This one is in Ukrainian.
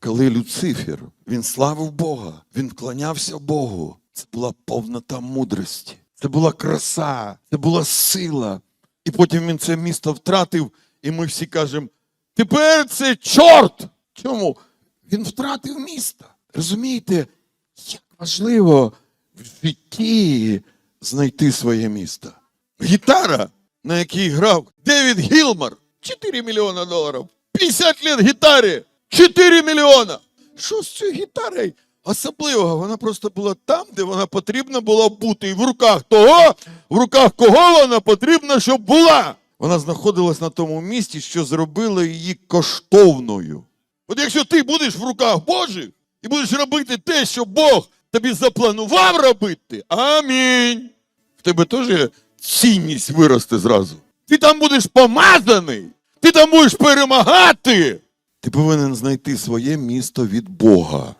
коли Люцифер він славив Бога, він вклонявся Богу. Це була повнота мудрості, це була краса, це була сила. І потім він це місто втратив, і ми всі кажемо: тепер це чорт! Чому? Він втратив місто. Розумієте, як важливо в житті знайти своє місто. Гітара, на якій грав Девід Гілмар, 4 мільйона доларів. 50 лет гітарі, 4 мільйона. Що з цією гітарою? Особливого, вона просто була там, де вона потрібна була бути. І в руках того, в руках кого вона потрібна, щоб була. Вона знаходилась на тому місці, що зробило її коштовною. От якщо ти будеш в руках Божих і будеш робити те, що Бог тобі запланував робити, амінь. В тебе теж цінність виросте зразу. Ти там будеш помазаний, ти там будеш перемагати. Ти повинен знайти своє місто від Бога.